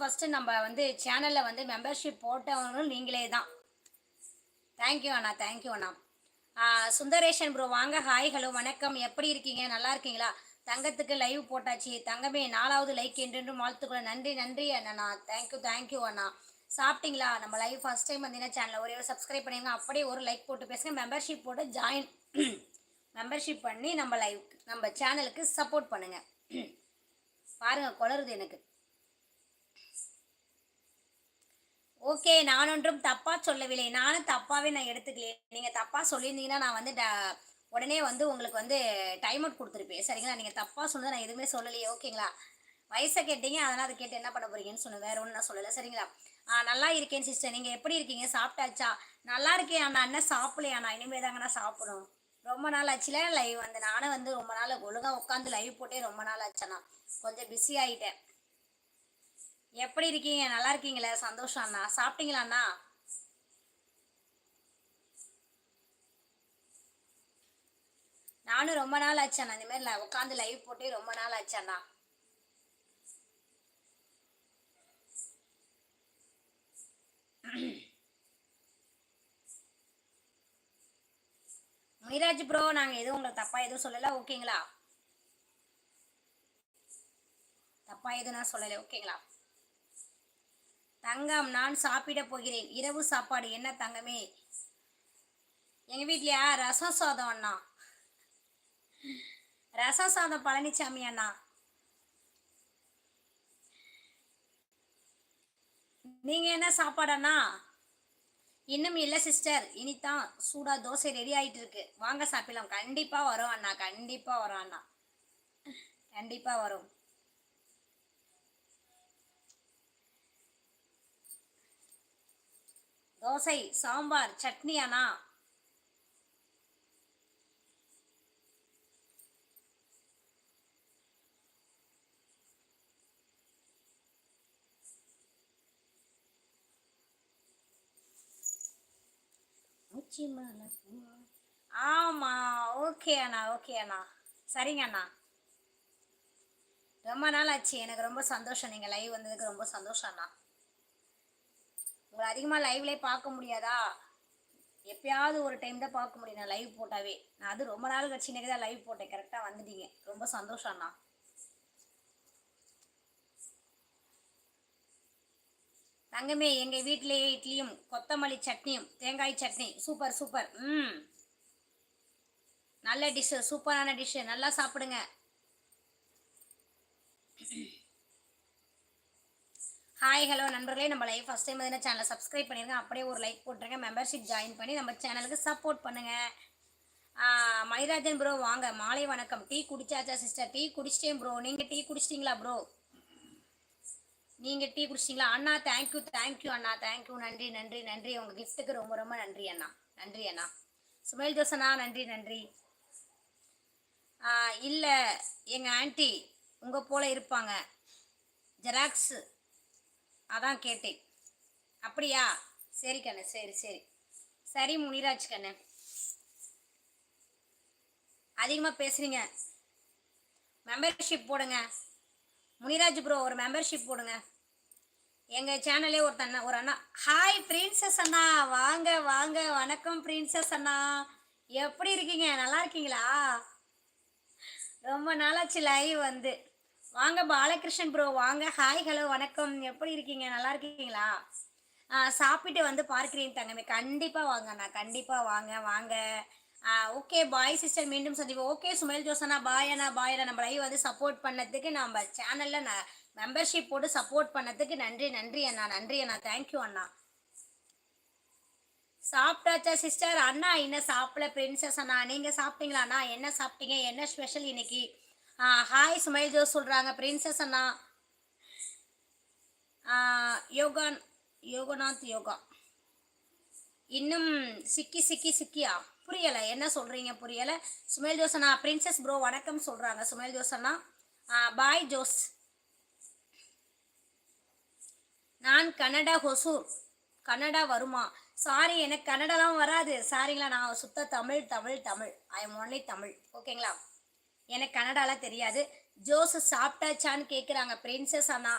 First நம்ம வந்து சேனலில் வந்து மெம்பர்ஷிப் போட்டவங்களும் நீங்களே தான். தேங்க்யூ அண்ணா தேங்க்யூ அண்ணா. சுந்தரேஷன் ப்ரோ வாங்க. ஹாய் ஹலோ வணக்கம். எப்படி இருக்கீங்க? நல்லா இருக்கீங்களா? தங்கத்துக்கு லைவ் போட்டாச்சு. தங்கமே நாலாவது லைக் என்றென்றும் வாழ்த்துக்கள். நன்றி நன்றி அண்ணா தேங்க்யூ தேங்க்யூ அண்ணா. சாப்பிட்டீங்களா? நம்ம லைவ் ஃபஸ்ட் டைம் வந்தீங்கன்னா சேனலில் ஒரே ஒரு சப்ஸ்கிரைப் பண்ணிடுங்க அப்படியே ஒரு லைக் போட்டு பேசுங்க. மெம்பர்ஷிப் போட்டு ஜாயின் மெம்பர்ஷிப் பண்ணி நம்ம லைவ் நம்ம சேனலுக்கு சப்போர்ட் பண்ணுங்கள் பாருங்கள் குளருது எனக்கு. ஓகே நான் ஒன்றும் தப்பா சொல்லவில்லை. நானும் தப்பாவே நான் எடுத்துக்கலையே. நீங்க தப்பா சொல்லியிருந்தீங்கன்னா நான் வந்து ட- உடனே வந்து உங்களுக்கு வந்து டைம் அவுட் கொடுத்துருப்பேன். சரிங்களா? நீங்க தப்பா சொன்னது நான் எதுவுமே சொல்லலையே. ஓகேங்களா? வயசை கேட்டீங்க அதனால் அதை கேட்டு என்ன பண்ண போறீங்கன்னு சொன்னேன் வேற ஒன்றும் நான் சொல்லலை. சரிங்களா? நல்லா இருக்கேன் சிஸ்டர் நீங்கள் எப்படி இருக்கீங்க? சாப்பிட்டாச்சா? நல்லா இருக்கேன் அண்ணா. அண்ணன் சாப்பிடலையா நான் இனிமேல் தாங்க நான் சாப்பிடும் ரொம்ப நாள் ஆச்சுல லைவ் வந்து. நானும் வந்து ரொம்ப நாள் ஒழுங்காக உட்காந்து லைவ் போட்டே ரொம்ப நாள் ஆச்சண்ணா கொஞ்சம் பிஸி ஆகிட்டேன் எப்படி இருக்கீங்க? நல்லா இருக்கீங்களா? சந்தோஷம் அண்ணா. சாப்பிட்டீங்களா அண்ணா? நானும் ரொம்ப நாள் ஆச்சு அண்ணா. இந்த மாதிரி உட்காந்து லைவ் போட்டே ரொம்ப நாள் ஆச்சு அண்ணா. முனிராஜ் ப்ரோ நாங்க எதுவும் உங்களை தப்பா எதுவும் சொல்லல. ஓகேங்களா? தப்பா எதுவும் நான் சொல்லலை. ஓகேங்களா? தங்கம் நான் சாப்பிட போகிறேன். இரவு சாப்பாடு. என்ன தங்கமே? எங்க வீட்லயா? ரசம் சாதம் அண்ணா. ரசம் சாதம் பழனிசாமி அண்ணா. நீங்க என்ன சாப்பாடு அண்ணா? இன்னும் இல்லை சிஸ்டர். இனிதான் சூடா தோசை ரெடி ஆயிட்டு இருக்கு. வாங்க சாப்பிடலாம். கண்டிப்பா வரும் அண்ணா. கண்டிப்பா வரும் அண்ணா. கண்டிப்பா வரும். தோசை சாம்பார் சட்னி அண்ணா. ஆமா ஓகே அண்ணா ஓகே அண்ணா. சரிங்க அண்ணா. ரொம்ப நாள் ஆச்சு எனக்கு ரொம்ப சந்தோஷம். நீங்கள் லைவ் வந்ததுக்கு ரொம்ப சந்தோஷம் அண்ணா. உங்களை அதிகமாக லைவ்லேயே பார்க்க முடியாதா? எப்பயாவது ஒரு டைம் தான் பார்க்க முடியும். நான் லைவ் போட்டாவே. நான் அது ரொம்ப நாள் கட்சி இன்னைக்கு தான் லைவ் போட்டேன். கரெக்டாக வந்துட்டீங்க. ரொம்ப சந்தோஷம் அண்ணா. தங்கமே எங்கள் வீட்டிலேயே இட்லியும் கொத்தமல்லி சட்னியும் தேங்காய் சட்னி. சூப்பர் சூப்பர் ம். நல்ல டிஷ்ஷு சூப்பரான டிஷ்ஷு நல்லா சாப்பிடுங்க. ஹாய் ஹலோ நண்பர்களே. நம்ம லைஃப் ஃபஸ்ட் டைம் எதுனா சேனலை சப்ஸ்கிரைப் பண்ணிருங்க. அப்படியே ஒரு லைக் போட்டுருங்க. மெம்பர்ஷிப் ஜாயின் பண்ணி நம்ம சேனலுக்கு சப்போர்ட் பண்ணுங்கள் மணிராஜன் ப்ரோ வாங்க. மாலை வணக்கம். டீ குடிச்சாச்சா சிஸ்டர் டீ குடிச்சிட்டேன் ப்ரோ நீங்கள் டீ குடிச்சிட்டிங்களா ப்ரோ நீங்கள் டீ குடிச்சிட்டிங்களா? அண்ணா தேங்க்யூ தேங்க்யூ அண்ணா. தேங்க்யூ நன்றி நன்றி நன்றி. உங்கள் கிஃப்ட்டுக்கு ரொம்ப ரொம்ப நன்றி அண்ணா. நன்றி அண்ணா. சுமேல் ஜோசனா நன்றி நன்றி. இல்லை எங்கள் ஆண்டி உங்கள் போல இருப்பாங்க. ஜெராக்ஸு அதான் கேட்டேன். அப்படியா? சரி கண்ணு சரி சரி. சரி முனிராஜ் கண்ணு. அதிகமாக பேசுறீங்க. மெம்பர்ஷிப் போடுங்க. முனிராஜ் ப்ரோ ஒரு மெம்பர்ஷிப் போடுங்க. எங்கள் சேனல்லே ஒருத்த அண்ணா ஒரு அண்ணா. ஹாய் பிரின்சஸ் அண்ணா. வாங்க வாங்க. வணக்கம் பிரின்சஸ் அண்ணா. எப்படி இருக்கீங்க? நல்லா இருக்கீங்களா? ரொம்ப நாளாச்சு லைவ் வந்து. வாங்க பாலகிருஷ்ணன் ப்ரோ வாங்க. ஹாய் ஹலோ வணக்கம். எப்படி இருக்கீங்க? நல்லா இருக்கீங்களா? சாப்பிட்டு வந்து பார்க்கிறேன் தங்கமே. கண்டிப்பாக வாங்க அண்ணா கண்டிப்பாக வாங்க வாங்க. ஓகே பாய் சிஸ்டர் மீண்டும் சந்திப்போம். ஓகே சுமேல் ஜோசனா பாய் அண்ணா நம்ம லைவ் வந்து சப்போர்ட் பண்ணதுக்கு நம்ம சேனலில் நான் மெம்பர்ஷிப் போட்டு சப்போர்ட் பண்ணதுக்கு நன்றி நன்றி அண்ணா நன்றி அண்ணா. தேங்க்யூ அண்ணா. சாப்பிட்டாச்சா சிஸ்டர் அண்ணா என்ன சாப்பிடல பிரின்சஸ் அண்ணா. நீங்கள் சாப்பிட்டீங்களா அண்ணா? என்ன சாப்பிட்டீங்க? என்ன ஸ்பெஷல் இன்னைக்கு? ஹாய் சுமைல் ஜோஸ் சொல்கிறாங்க பிரின்சஸ் அண்ணா. யோகா யோகான் யோகநாத் யோகா. இன்னும் சிக்கி சிக்கி சிக்கியா? புரியலை. என்ன சொல்கிறீங்க புரியலை. சுமேல் ஜோசனா பிரின்சஸ் ப்ரோ வணக்கம் சொல்கிறாங்க சுமேல் ஜோசனா பாய் ஜோஸ் நான் கன்னடா ஹொசூர். கன்னடா வருமா? சாரி எனக்கு கன்னடாலாம் வராது. சாரிங்களா நான் சுத்த Tamil Tamil Tamil. I am only Tamil. ஓகேங்களா எனக்கு கன்னடாலாம் தெரியாது. ஜோஸ் சாப்பிட்டாச்சான்னு கேட்குறாங்க பிரின்சஸ் அண்ணா.